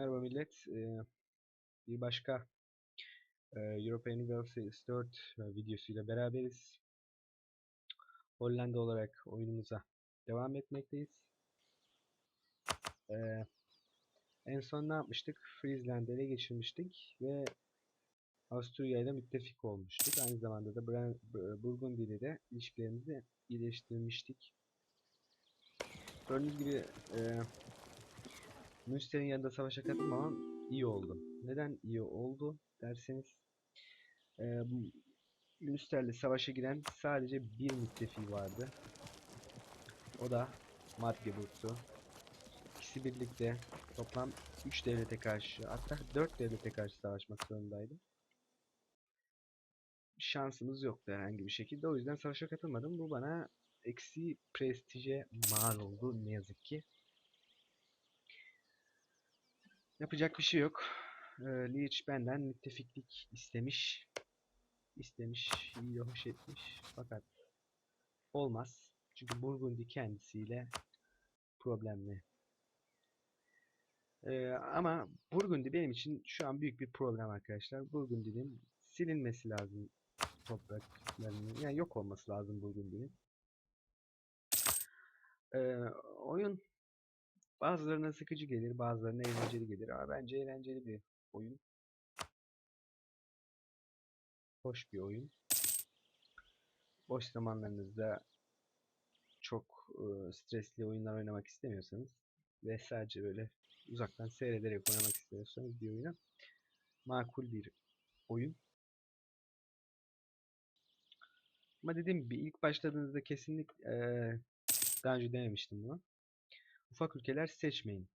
Merhaba millet. Ee, bir başka e, European University 4 e, videosuyla beraberiz. Hollanda olarak oyunumuza devam etmekteyiz. Ee, en son ne yapmıştık? Friesland'ı ele geçirmiştik ve Avusturya ile müttefik olmuştuk. Aynı zamanda da Burgundy ile de ilişkilerimizi iyileştirmiştik. Gördüğünüz gibi e, Münster'in yanında savaşa katılmamam iyi oldu. Neden iyi oldu derseniz e, Münster'le savaşa giren sadece bir müttefik vardı. O da Magdeburg'tu. İkisi birlikte toplam 3 devlete karşı hatta 4 devlete karşı savaşmak zorundaydı. Şansımız yoktu herhangi bir şekilde. O yüzden savaşa katılmadım. Bu bana eksi prestije mal oldu ne yazık ki. Yapacak bir şey yok. Ee, Leech benden müttefiklik istemiş. İstemiş, iyi hoş etmiş. Fakat olmaz. Çünkü Burgundy kendisiyle problemli. Ee, ama Burgundy benim için şu an büyük bir problem arkadaşlar. Burgundy'nin silinmesi lazım topraklarının. Yani yok olması lazım Burgundy'nin. Ee, oyun bazılarına sıkıcı gelir, bazılarına eğlenceli gelir. Ama bence eğlenceli bir oyun. Hoş bir oyun. Boş zamanlarınızda çok e, stresli oyunlar oynamak istemiyorsanız ve sadece böyle uzaktan seyrederek oynamak istiyorsanız bir oyuna makul bir oyun. Ama dediğim gibi ilk başladığınızda kesinlikle daha önce denemiştim bunu. Ufak ülkeler seçmeyin.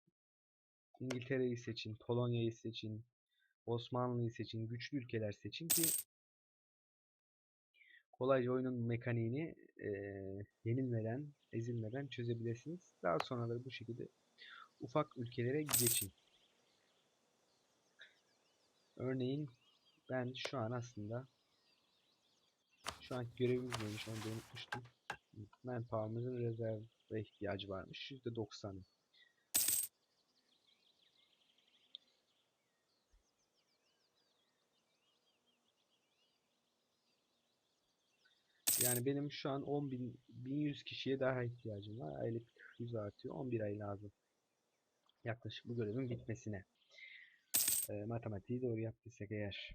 İngiltere'yi seçin, Polonya'yı seçin, Osmanlı'yı seçin, güçlü ülkeler seçin ki kolayca oyunun mekaniğini e, yenilmeden, ezilmeden çözebilirsiniz. Daha sonra da bu şekilde ufak ülkelere geçin. Örneğin ben şu an aslında şu an görevimiz neymiş onu da unutmuştum. Manpower'ımızın rezerve ihtiyacı varmış. %90'ı. Yani benim şu an 10.000 1100 kişiye daha ihtiyacım var. Aylık 100 artıyor. 11 ay lazım. Yaklaşık bu görevin bitmesine. E, matematiği doğru yaptıysak eğer.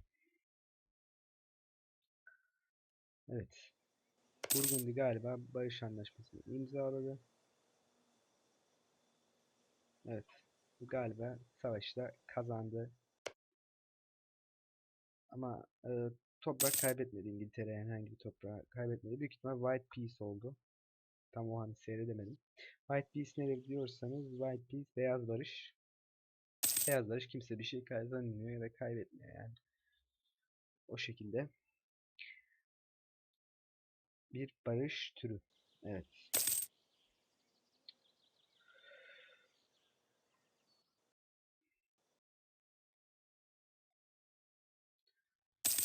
Evet. Burgundy galiba barış anlaşmasını imzaladı. Evet. Galiba savaşta kazandı. Ama e, toprak kaybetmedi İngiltere herhangi bir toprağı kaybetmedi. Büyük ihtimal White Peace oldu. Tam o an seyredemedim. White Peace nedir diyorsanız White Peace beyaz barış. Beyaz barış kimse bir şey kazanmıyor ya da kaybetmiyor yani. O şekilde bir barış türü. Evet.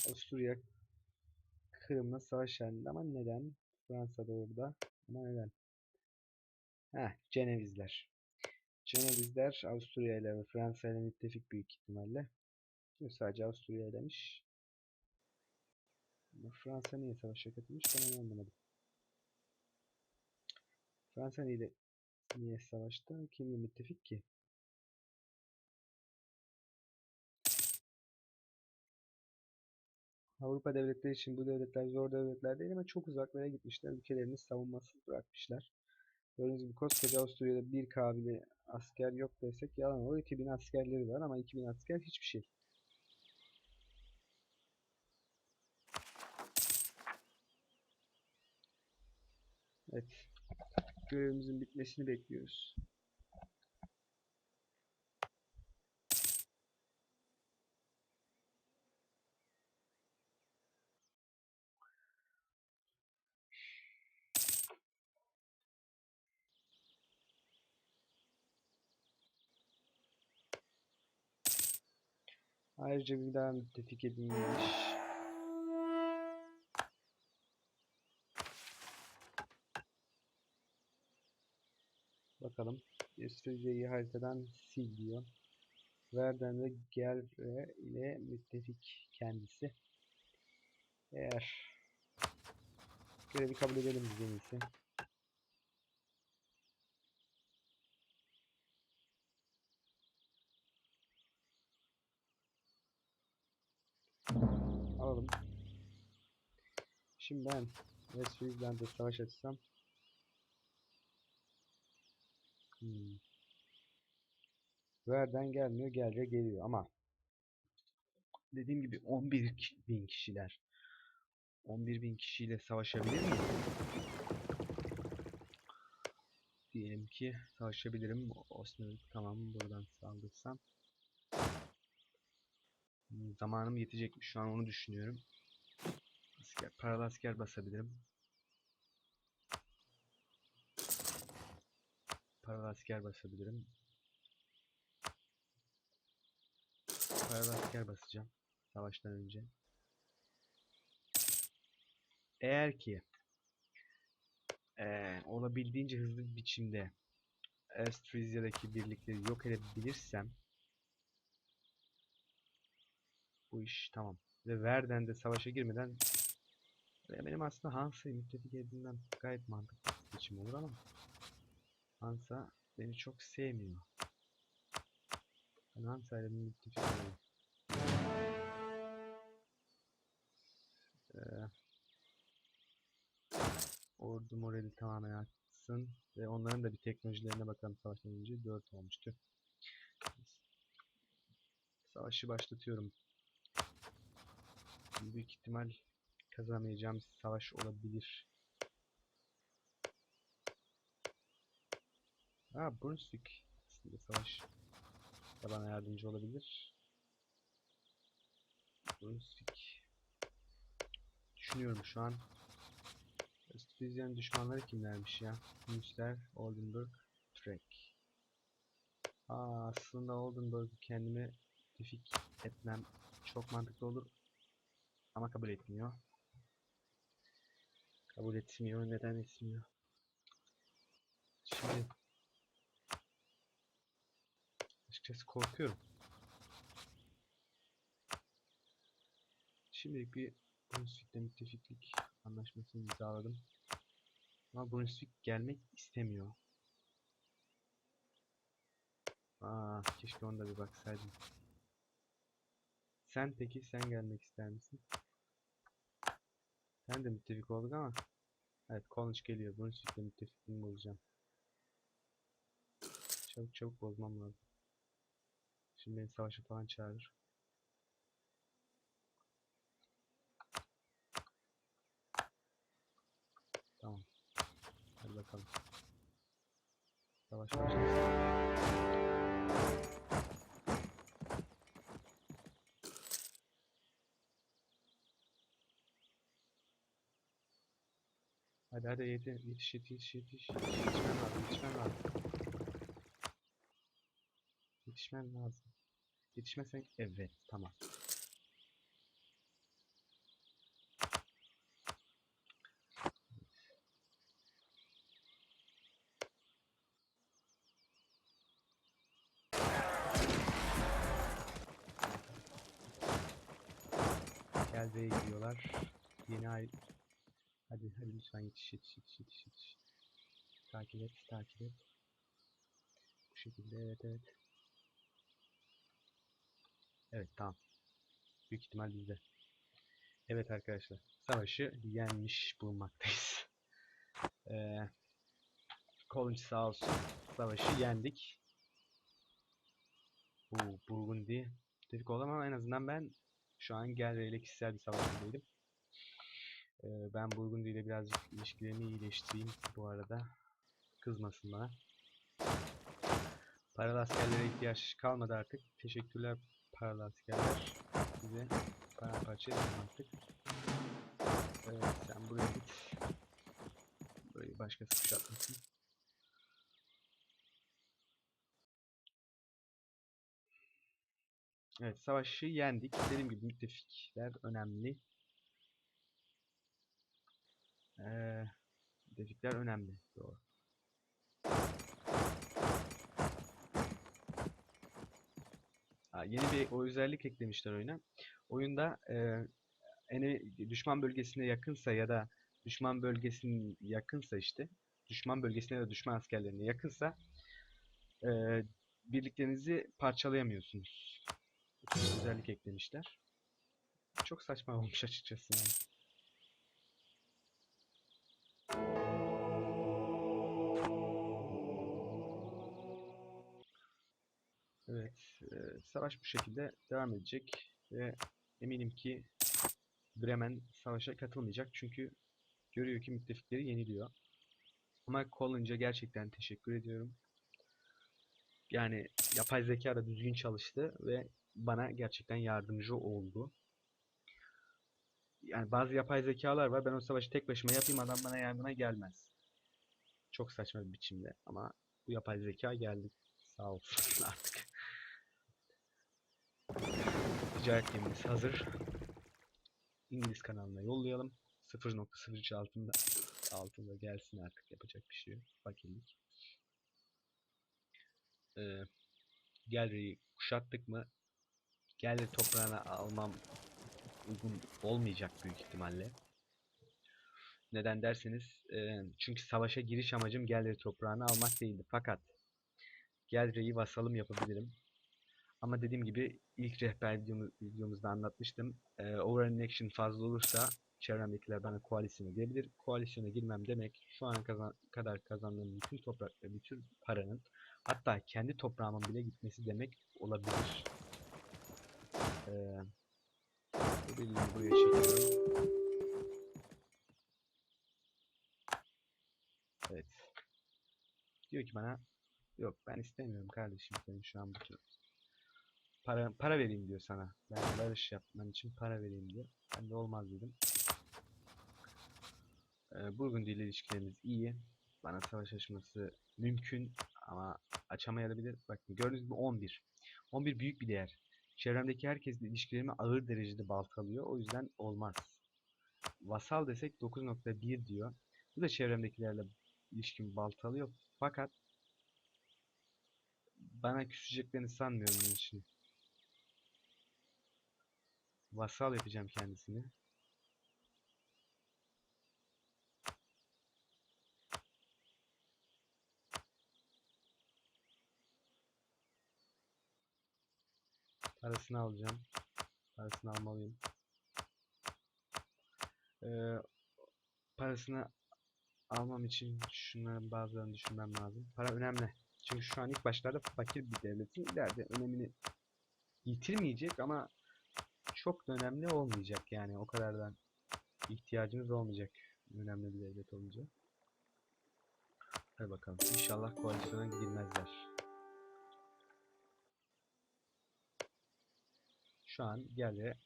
Avusturya Kırım'la savaş halinde ama neden? Fransa'da orada ama neden? Heh, Cenevizler. Cenevizler Avusturya ile ve Fransa ile müttefik büyük ihtimalle. Sadece Avusturya ilemiş. Fransa niye savaşa katılmış ben onu anlamadım. Fransa ile niye savaşta? Kimle müttefik ki? Avrupa devletleri için bu devletler zor devletler değil ama çok uzaklara gitmişler. Ülkelerini savunmasız bırakmışlar. Gördüğünüz gibi koskoca Avusturya'da bir kabile asker yok desek yalan olur. 2000 askerleri var ama 2000 asker hiçbir şey. Evet. Görevimizin bitmesini bekliyoruz. Ayrıca bir daha müttefik edilmiş. Bakalım. İsviçre'yi haritadan sil diyor. Verden ve Gerre ile müttefik kendisi. Eğer görevi kabul edelim biz en iyisi. Alalım. Şimdi ben West Friesland'da savaş açsam hmm. Verden gelmiyor, Gerre geliyor ama dediğim gibi 11 ki- bin kişiler 11 bin kişiyle savaşabilir miyim? Diyelim ki savaşabilirim. Osmanlı tamam buradan saldırsam. Hmm, Zamanım yetecek mi? Şu an onu düşünüyorum. Asker, paralı asker basabilirim. Paralı asker basabilirim. Paralı asker basacağım. Savaştan önce. Eğer ki eee, olabildiğince hızlı bir biçimde Estrizya'daki birlikleri yok edebilirsem bu iş tamam. Ve Verden'de savaşa girmeden benim aslında Hansa'yı müttefik edinmem gayet mantıklı bir seçim olur ama Hansa beni çok sevmiyor. Ben Hansa ile müttefik olayım. Eee, ordu morali tamamen artsın ve onların da bir teknolojilerine bakalım savaştan önce 4 olmuştu. Savaşı başlatıyorum. Büyük ihtimal kazanamayacağım savaş olabilir. Ha Brunswick aslında savaş da bana yardımcı olabilir. Brunswick düşünüyorum şu an. Östfrizya'nın düşmanları kimlermiş ya? Münster, Oldenburg, Trek. Aa, aslında Oldenburg'u kendime tefik etmem çok mantıklı olur. Ama kabul etmiyor. Kabul etmiyor. Neden etmiyor? Şimdi açıkçası korkuyorum. Şimdilik bir Brunswick'le müttefiklik anlaşmasını imzaladım. Ama Brunswick gelmek istemiyor. Aa, keşke onda bir baksaydım. Sen peki sen gelmek ister misin? Sen de müttefik olduk ama Evet College geliyor. Brunswick'le müttefikliğimi bozacağım. Çabuk çabuk bozmam lazım. Şimdi beni savaşa falan çağırır. Tamam. Hadi bakalım. Savaş başlasın. Hadi hadi yeti, yetiş yetiş yetiş yetiş yetişmen lazım yetişmen lazım. Yetişmen lazım. Yetişmezsen evet tamam. Gel B'ye gidiyorlar. Yeni ay Hadi hadi lütfen yetiş yetiş yetiş yetiş yetiş. Takip et takip et. Bu şekilde evet evet. Evet tamam. Büyük ihtimal bizde. Evet arkadaşlar. Savaşı yenmiş bulunmaktayız. Ee, College sağ olsun. Savaşı yendik. Bu Burgundy. Tebrik oldum ama en azından ben şu an Gelre ile kişisel bir savaşındaydım. Ee, ben Burgundy ile birazcık ilişkilerimi iyileştireyim bu arada. Kızmasın bana. Paralı askerlere ihtiyaç kalmadı artık. Teşekkürler paralı askerler. Size paramparça edin artık. Evet sen buraya git. Burayı başkası kuşatmasın. Evet savaşı yendik. Dediğim gibi müttefikler önemli. Ee, müttefikler önemli. Doğru. Yeni bir o özellik eklemişler oyuna. Oyunda e, düşman bölgesine yakınsa ya da düşman bölgesinin yakınsa işte düşman bölgesine ya da düşman askerlerine yakınsa e, birliklerinizi parçalayamıyorsunuz. Bir özellik eklemişler. Çok saçma olmuş açıkçası yani. Savaş bu şekilde devam edecek ve eminim ki Bremen savaşa katılmayacak çünkü görüyor ki müttefikleri yeniliyor. Ama Collins'e gerçekten teşekkür ediyorum. Yani yapay zeka da düzgün çalıştı ve bana gerçekten yardımcı oldu. Yani bazı yapay zekalar var. Ben o savaşı tek başıma yapayım adam bana yardıma gelmez. Çok saçma bir biçimde ama bu yapay zeka geldi. Sağ olsun artık. Ticaret gemimiz hazır. İngiliz kanalına yollayalım. 0.03 altında altında gelsin artık yapacak bir şey yok. Fakirlik. Ee, Gallery'i kuşattık mı Gallery toprağını almam uygun olmayacak büyük ihtimalle. Neden derseniz e, çünkü savaşa giriş amacım Gallery toprağını almak değildi. Fakat Gallery'yi vasalım yapabilirim. Ama dediğim gibi ilk rehber videomu, videomuzda anlatmıştım. E, overrun action fazla olursa çevremdekiler bana koalisyona girebilir. Koalisyona girmem demek şu ana kazan kadar kazandığım bütün toprak ve bütün paranın hatta kendi toprağımın bile gitmesi demek olabilir. Ee, bu buraya çekiyorum. Evet. Diyor ki bana yok ben istemiyorum kardeşim senin şu an bu tür para para vereyim diyor sana. Ben barış yapman için para vereyim diyor. Ben de olmaz dedim. Ee, Burgundy ile ilişkilerimiz iyi. Bana savaş açması mümkün ama açamayabilir. Bakın gördüğünüz gibi 11. 11 büyük bir değer. Çevremdeki herkesle ilişkilerimi ağır derecede baltalıyor. O yüzden olmaz. Vasal desek 9.1 diyor. Bu da çevremdekilerle ilişkimi baltalıyor. Fakat bana küseceklerini sanmıyorum bunun için. Vasal yapacağım kendisini. Parasını alacağım. Parasını almalıyım. Ee, parasını almam için şunların bazılarını düşünmem lazım. Para önemli. Çünkü şu an ilk başlarda fakir bir devletin ileride önemini yitirmeyecek ama çok da önemli olmayacak yani o kadardan ihtiyacınız olmayacak önemli bir devlet olunca. Hadi bakalım. İnşallah koalisyona girmezler. Şu an geldi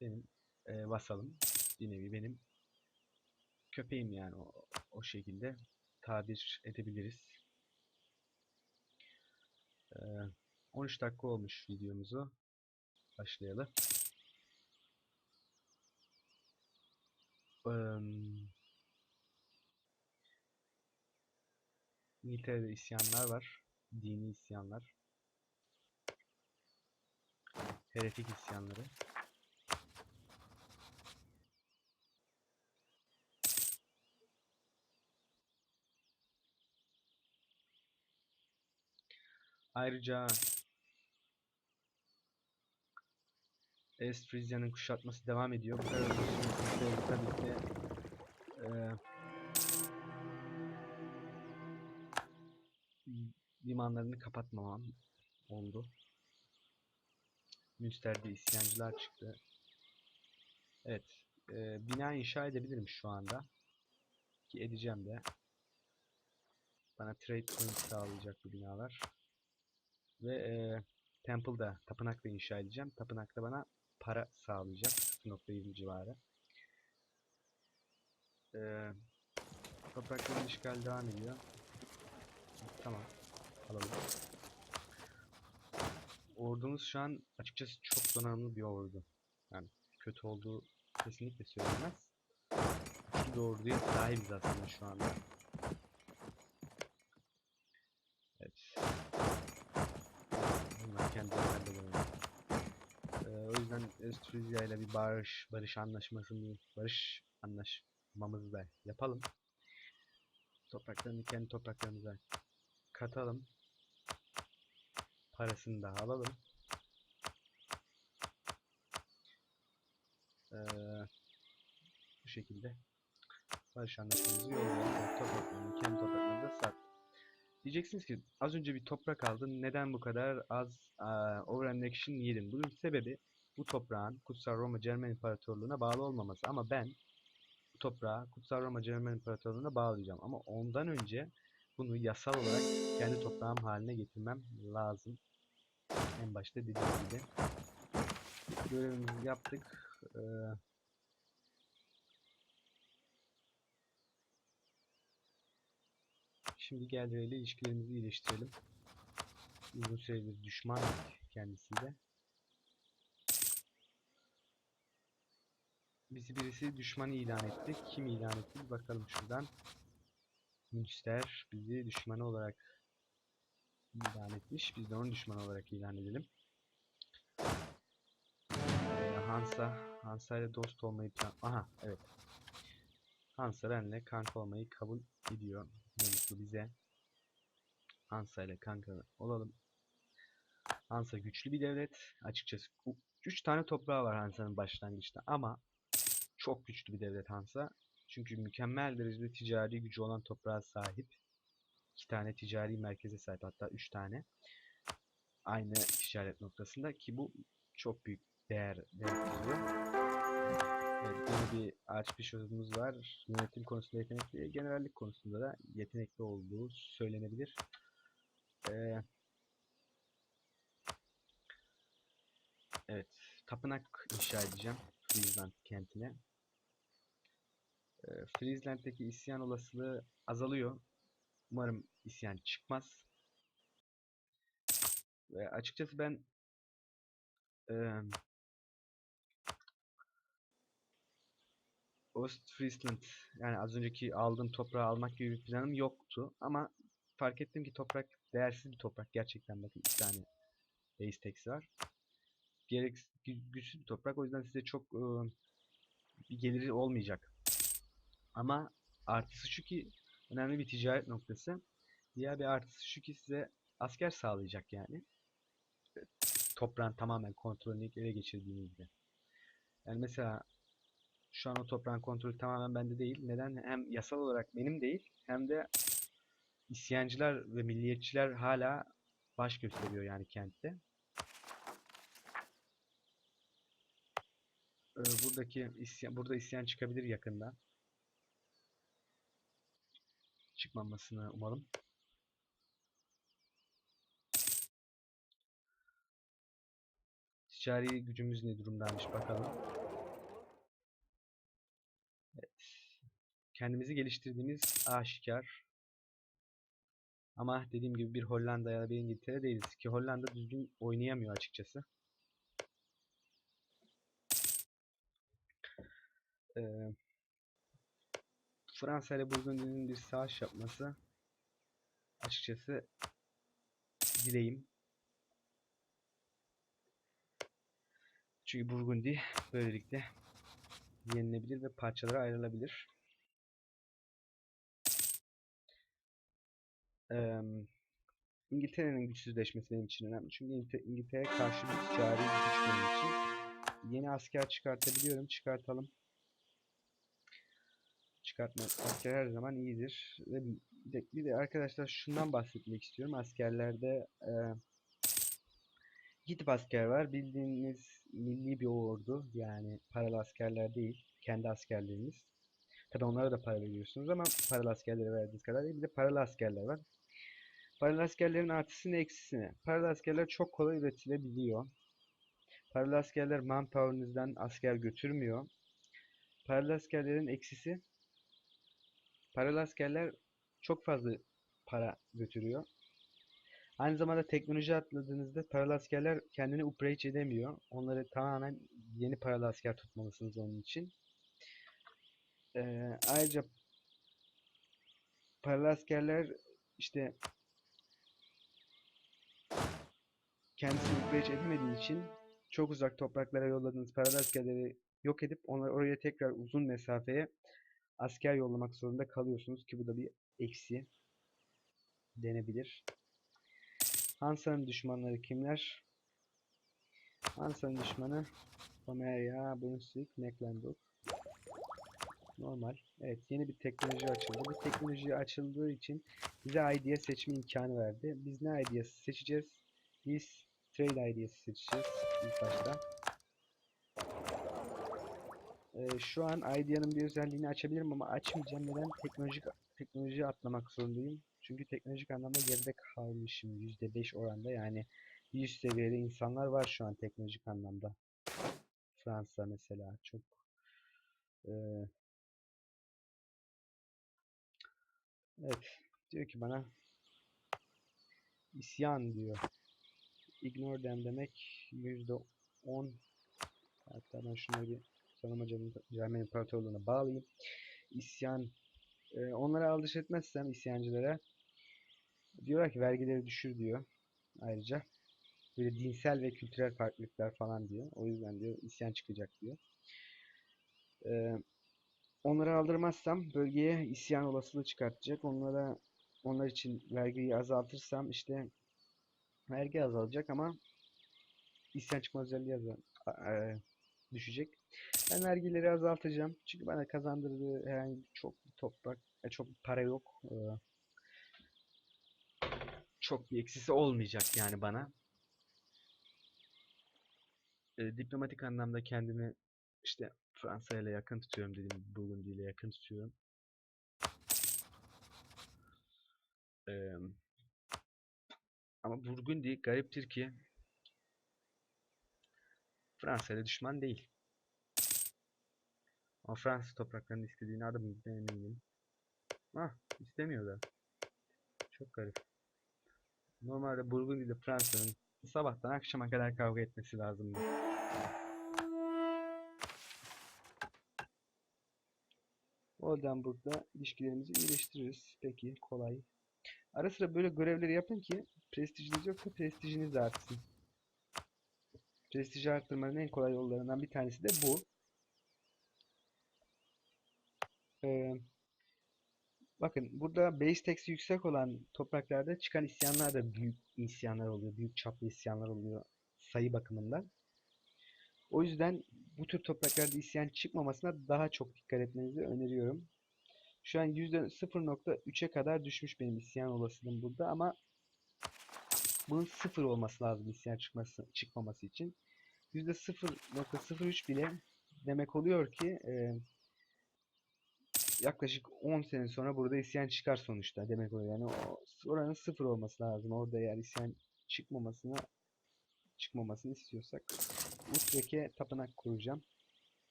benim e, vasalım. Bir nevi benim köpeğim yani o, o şekilde tabir edebiliriz. Ee, 13 dakika olmuş videomuzu. Başlayalım. Eee, İngiltere'de isyanlar var. Dini isyanlar. Heretik isyanları. Ayrıca Estfrizya'nın kuşatması devam ediyor. Bu kadar tabii ki eee, limanlarını kapatmamam oldu. Münster'de isyancılar çıktı. Evet. eee, bina inşa edebilirim şu anda. Ki edeceğim de. Bana trade point sağlayacak bu binalar. Ve eee Temple'da, tapınakta inşa edeceğim. Tapınakta bana para sağlayacak. 0.20 civarı. Eee toprakların işgal devam ediyor. Tamam. Alalım. Ordumuz şu an açıkçası çok donanımlı bir ordu. Yani kötü olduğu kesinlikle söylemez. De orduya sahibiz aslında şu anda. Evet. Bunlar kendi zaferlerinde. Yüzden Östürya ile bir barış barış anlaşmasını barış anlaşmamızı da yapalım. Topraklarını kendi topraklarımıza katalım. Parasını da alalım. Ee, bu şekilde barış anlaşmamızı yollayalım. Topraklarını kendi topraklarımıza sat. Diyeceksiniz ki az önce bir toprak aldın. Neden bu kadar az uh, Overend Action yedin? Bunun sebebi bu toprağın Kutsal Roma Cermen İmparatorluğu'na bağlı olmaması. Ama ben bu toprağı Kutsal Roma Cermen İmparatorluğu'na bağlayacağım. Ama ondan önce bunu yasal olarak kendi toprağım haline getirmem lazım. En başta dediğim gibi. Görevimizi yaptık. Ee, Şimdi Gelre ile ilişkilerimizi iyileştirelim. Uzun süredir düşman kendisiyle. Bizi birisi düşman ilan etti. Kim ilan etti? Bir bakalım şuradan. Münster bizi düşmanı olarak ilan etmiş. Biz de onu düşman olarak ilan edelim. Hansa, Hansa ile dost olmayı plan... Aha, evet. Hansa benimle kanka olmayı kabul ediyor. Ne bize. Hansa ile kanka olalım. Hansa güçlü bir devlet. Açıkçası 3 tane toprağı var Hansa'nın başlangıçta ama çok güçlü bir devlet Hansa. Çünkü mükemmel derecede ticari gücü olan toprağa sahip. 2 tane ticari merkeze sahip hatta 3 tane. Aynı ticaret noktasında ki bu çok büyük değer değer Evet, bir Archbishop'umuz var. Yönetim konusunda yetenekli, generallik konusunda da yetenekli olduğu söylenebilir. Ee, evet, tapınak inşa edeceğim Friesland kentine. Ee, Friesland'deki isyan olasılığı azalıyor. Umarım isyan çıkmaz. Ve açıkçası ben e, Ostfriesland yani az önceki aldığım toprağı almak gibi bir planım yoktu ama fark ettim ki toprak değersiz bir toprak gerçekten bakın iki tane base tax'i var. Gerek güçsüz bir toprak o yüzden size çok ıı, bir geliri olmayacak. Ama artısı şu ki önemli bir ticaret noktası. Diğer bir artısı şu ki size asker sağlayacak yani. Toprağın tamamen kontrolünü ele geçirdiğinizde. Yani mesela şu an o toprağın kontrolü tamamen bende değil. Neden? Hem yasal olarak benim değil hem de isyancılar ve milliyetçiler hala baş gösteriyor yani kentte. Ee, buradaki isyan, burada isyan çıkabilir yakında. Çıkmamasını umalım. Ticari gücümüz ne durumdaymış bakalım. kendimizi geliştirdiğimiz aşikar. Ama dediğim gibi bir Hollanda ya da bir İngiltere değiliz ki Hollanda düzgün oynayamıyor açıkçası. Ee, Fransa ile Burgundy'nin bir savaş yapması açıkçası dileğim. Çünkü Burgundy böylelikle yenilebilir ve parçalara ayrılabilir. İngiltere'nin güçsüzleşmesi benim için önemli. Çünkü İngiltere, İngiltere'ye karşı bir ticari güç için. Yeni asker çıkartabiliyorum. Çıkartalım. Çıkartma asker her zaman iyidir. Ve bir de, arkadaşlar şundan bahsetmek istiyorum. Askerlerde e, iki tip asker var. Bildiğiniz milli bir ordu. Yani paralı askerler değil. Kendi askerleriniz. Tabi onlara da para veriyorsunuz ama paralı askerlere verdiğiniz kadar değil. Bir de paralı askerler var. Paralı askerlerin artısı ne eksisi ne? Paralı askerler çok kolay üretilebiliyor. Paralı askerler manpower'ınızdan asker götürmüyor. Paralı askerlerin eksisi paralı askerler çok fazla para götürüyor. Aynı zamanda teknoloji atladığınızda paralı askerler kendini upgrade edemiyor. Onları tamamen yeni paralı asker tutmalısınız onun için. Ee, ayrıca paralı askerler işte kendisini ihraç edemediği için çok uzak topraklara yolladığınız paralı askerleri yok edip onları oraya tekrar uzun mesafeye asker yollamak zorunda kalıyorsunuz ki bu da bir eksi denebilir. Hansa'nın düşmanları kimler? Hansa'nın düşmanı Pomerya, Brunswick, Mecklenburg. Normal. Evet yeni bir teknoloji açıldı. Bu teknoloji açıldığı için bize idea seçme imkanı verdi. Biz ne ideası seçeceğiz? Biz trade ideası seçeceğiz ilk başta. Ee, şu an idea'nın bir özelliğini açabilirim ama açmayacağım. Neden? Teknolojik teknolojiye atlamak zorundayım. Çünkü teknolojik anlamda geride kalmışım %5 oranda. Yani 100 seviyede insanlar var şu an teknolojik anlamda. Fransa mesela çok e, Evet. Diyor ki bana isyan diyor. Ignore them demek yüzde on hatta ben şunları bir sanırım Cermen İmparatorluğu'na bağlayayım. İsyan e, onlara aldış etmezsem isyancılara diyorlar ki vergileri düşür diyor ayrıca. Böyle dinsel ve kültürel farklılıklar falan diyor. O yüzden diyor isyan çıkacak diyor. Ee, onları aldırmazsam bölgeye isyan olasılığı çıkartacak. Onlara onlar için vergiyi azaltırsam işte vergi azalacak ama isyan çıkma özelliği azal e, düşecek. Ben vergileri azaltacağım. Çünkü bana kazandırdığı herhangi çok bir toprak, e, çok bir para yok. E, çok bir eksisi olmayacak yani bana. E, diplomatik anlamda kendimi işte Fransa ile yakın tutuyorum dedim. Burgundy ile yakın tutuyorum. Ee, ama Burgundy gariptir ki Fransa ile düşman değil. Ama Fransız topraklarını istediğini adım eminim. Ah istemiyor da. Çok garip. Normalde Burgundy ile Fransa'nın sabahtan akşama kadar kavga etmesi lazımdı. Oldenburg'da ilişkilerimizi iyileştiririz. Peki kolay. Ara sıra böyle görevleri yapın ki prestijiniz yoksa prestijiniz artsın. Prestiji arttırmanın en kolay yollarından bir tanesi de bu. Ee, bakın burada base tax'i yüksek olan topraklarda çıkan isyanlar da büyük isyanlar oluyor. Büyük çaplı isyanlar oluyor sayı bakımından. O yüzden bu tür topraklarda isyan çıkmamasına daha çok dikkat etmenizi öneriyorum. Şu an %0.3'e kadar düşmüş benim isyan olasılığım burada ama bunun sıfır olması lazım isyan çıkması, çıkmaması için. %0.03 bile demek oluyor ki e, yaklaşık 10 sene sonra burada isyan çıkar sonuçta demek oluyor. Yani o, oranın sıfır olması lazım. Orada eğer isyan çıkmamasına çıkmamasını istiyorsak Utrecht'e tapınak kuracağım.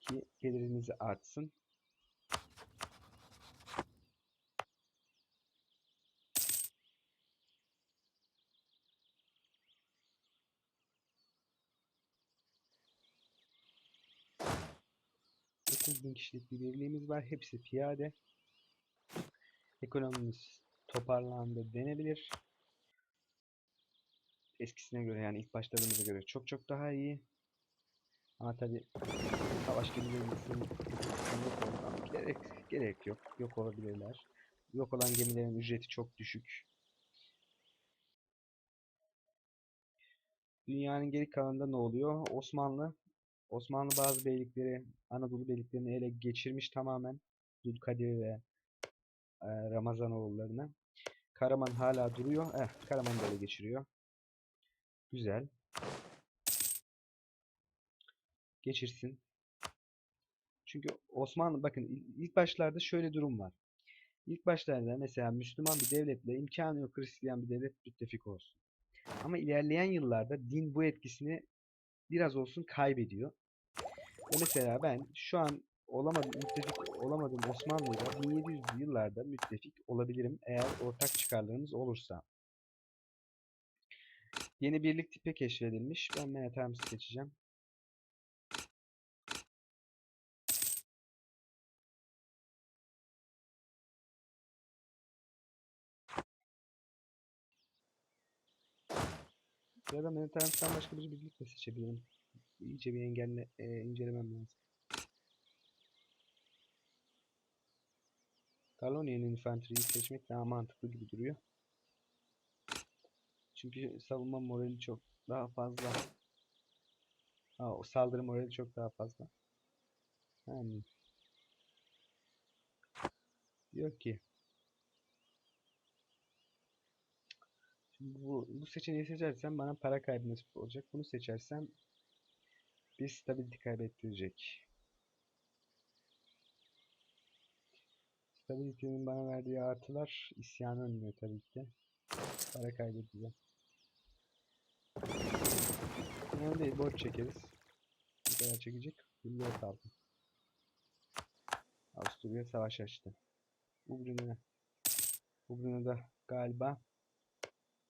Ki gelirinizi artsın. Bin kişilik bir birliğimiz var. Hepsi piyade. Ekonomimiz toparlandı denebilir eskisine göre yani ilk başladığımıza göre çok çok daha iyi. Ama tabi savaş gemilerimizin gerek, gerek yok. Yok olabilirler. Yok olan gemilerin ücreti çok düşük. Dünyanın geri kalanında ne oluyor? Osmanlı Osmanlı bazı beylikleri Anadolu beyliklerini ele geçirmiş tamamen. Dulkadir ve e, Ramazanoğullarını. Karaman hala duruyor. Eh, Karaman da ele geçiriyor. Güzel. Geçirsin. Çünkü Osmanlı bakın ilk başlarda şöyle durum var. İlk başlarda mesela Müslüman bir devletle imkanı yok Hristiyan bir devlet müttefik olsun. Ama ilerleyen yıllarda din bu etkisini biraz olsun kaybediyor. Ve mesela ben şu an olamadım, müttefik olamadığım Osmanlı'yla 1700'lü yıllarda müttefik olabilirim eğer ortak çıkarlarımız olursa. Yeni birlik tipi keşfedilmiş. Ben Manhattan seçeceğim. Ya da Menetranus'tan başka bir birlik de seçebilirim. İyice bir engelle, e, incelemem lazım. Talonian Infantry'yi seçmek daha mantıklı gibi duruyor. Çünkü savunma morali çok daha fazla. Ha, o saldırı morali çok daha fazla. Yani diyor ki bu, bu seçeneği seçersem bana para kaybı nasip olacak. Bunu seçersem bir stability kaybettirecek. Stability'nin bana verdiği artılar isyanı önlüyor tabii ki. Para kaybedeceğim. Önemli değil, borç çekeriz. Bu kadar çekecek. Hürriyet aldım. Avusturya savaş açtı. Ugrun'a Ugrun'a galiba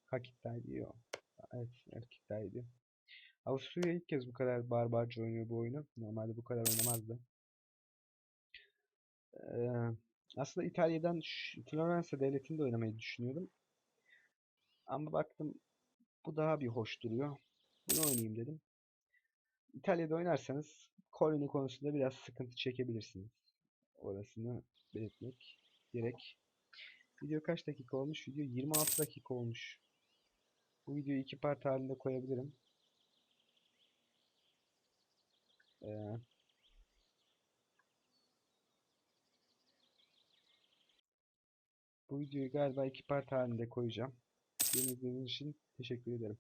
Kakit'taydı diyor. Evet, Kakit'taydı. Avusturya ilk kez bu kadar barbarca oynuyor bu oyunu. Normalde bu kadar oynamazdı. Ee, aslında İtalya'dan Floransa devletini de oynamayı düşünüyordum. Ama baktım bu daha bir hoş duruyor. Bunu oynayayım dedim. İtalya'da oynarsanız koloni konusunda biraz sıkıntı çekebilirsiniz. Orasını belirtmek gerek. Video kaç dakika olmuş? Video 26 dakika olmuş. Bu videoyu iki part halinde koyabilirim. Ee, bu videoyu galiba iki part halinde koyacağım. Beni izlediğiniz için teşekkür ederim.